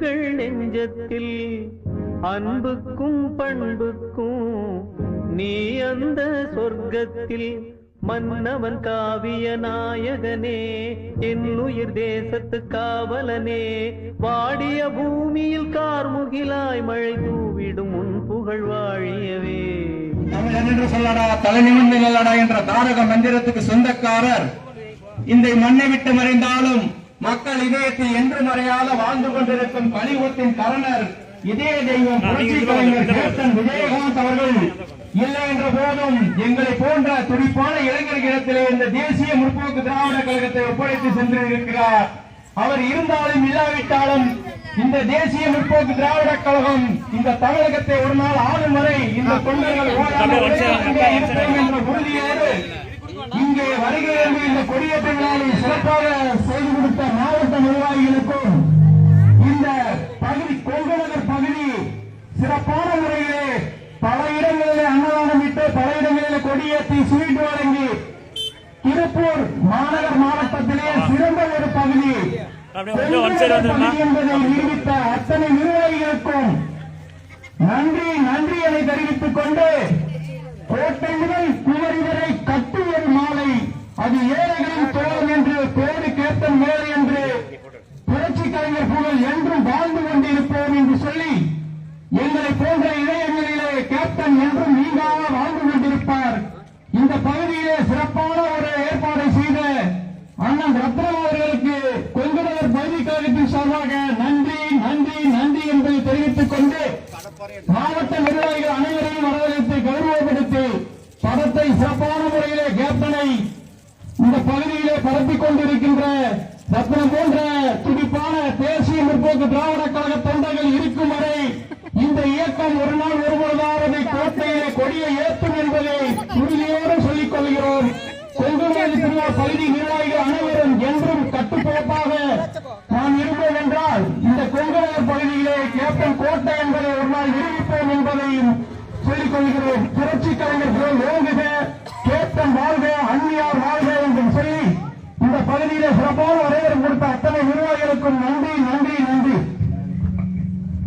எங்கள் நெஞ்சத்தில் அன்புக்கும் பண்புக்கும் நீ அந்த சொர்க்கத்தில் மன்னவன் காவிய நாயகனே என் உயிர் தேசத்து காவலனே. வாடிய பூமியில் கார்முகிலாய் மழை தூவிடும் உன் புகழ் வாழியவே. தமிழன் என்று சொல்லடா தலை நிமிர்ந்து நில்லடா என்ற தாரக மந்திரத்துக்கு சொந்தக்காரர். இந்த மண்ணை விட்டு மறைந்தாலும் மக்கள் இதயத்தில் என்று மறையாத வாழ்ந்து கொண்டிருக்கும் கலியுகத்தின் கரணர் இதய தெய்வம் புரட்சி கலைஞர் கேப்டன் விஜயகாந்த் அவர்கள். இல்லை என்ற போதும் எங்களை போன்ற துடிப்பான இளைஞர்களிடத்திலே இந்த தேசிய முற்போக்கு திராவிட கழகத்தை ஒப்படைத்து சென்றிருக்கிறார். அவர் இருந்தாலும் இல்லாவிட்டாலும் இந்த தேசிய முற்போக்கு திராவிட கழகம் இந்த தமிழகத்தை ஒரு நாள் ஆளும் வரை இந்த தொண்டர்கள் இருப்போம் என்ற உறுதியோடு இங்கே வருகிறது இந்த கொடியேற்ற விழாவை சிறப்பாக இந்த பகுதி கொங்கு நகர் பகுதி சிறப்பான முறையிலே பல இடங்களிலே அன்னதானம் விட்டு பல இடங்களிலே கொடியேற்றி ஸ்வீட் வழங்கி திருப்பூர் மாநகர் மாவட்டத்திலே சிறந்த ஒரு பகுதி என்பதை நிரூபித்த அத்தனை நிர்வாகிகளுக்கும் நன்றி நன்றி என தெரிவித்துக் கொண்டு கோட்டை முதல் குமரி வரை கட்டு ஒரு மாலை. அது ஏழைகளின் தோழன் என்று பேரு கேப்டன் மேல் என்று புரட்சி கலைஞர் புகழ் என்றும் வாழ்ந்து கொண்டிருப்போம் என்று சொல்லி எங்களை போன்ற இளைஞர்களிலே கேப்டன் என்றும் நீங்காக வாழ்ந்து கொண்டிருப்பார் இந்த பகுதியிலே சிறப்பான ஒரு ஏற்பாடை செய்த அண்ணன் ரத்னம் அவர்களுக்கு கொங்குநகர் பகுதி கழகத்தின் சார்பாக நன்றி நன்றி நன்றி என்பதை தெரிவித்துக் கொண்டு மாவட்ட நிர்வாகிகள் அனைவரையும் வரவழைத்து கௌரவப்படுத்தி படத்தை சிறப்பான முறையிலே கேப்டனை இந்த பகுதியிலே பரப்பிக் கொண்டிருக்கின்ற ரத்னம் போன்ற துடிப்பான தேசிய முற்போக்கு திராவிட கழக தொண்டர்கள் இருக்கும் வரை இந்த இயக்கம் ஒரு நாள் ஒருபொழுதாவது கோட்டையிலே கொடியை ஏற்றும் என்பதை உறுதியோடு சொல்லிக் கொள்கிறோம் கொங்குமலை திருவிழா பகுதி நிர்வாகிகள் அனைவரும் என்றும் கட்டுப்பிழப்பாக நாம் இருப்போம் என்றால் இந்த கொங்குநகர் பகுதியிலே கேப்டன் கோட்டை என்பதை ஒரு நாள் நிரூபிப்போம் என்பதையும் சொல்லிக் கொள்கிறோம். புரட்சி கலைஞர்கள் ஓங்குக கேப்டன் வாழ்க அந்நியார் வாழ்க என்றும் சொல்லி இந்த பகுதியிலே சிறப்பான வரவேற்பு கொடுத்த அத்தனை நிர்வாகிகளுக்கும் நன்றி நன்றி நன்றி.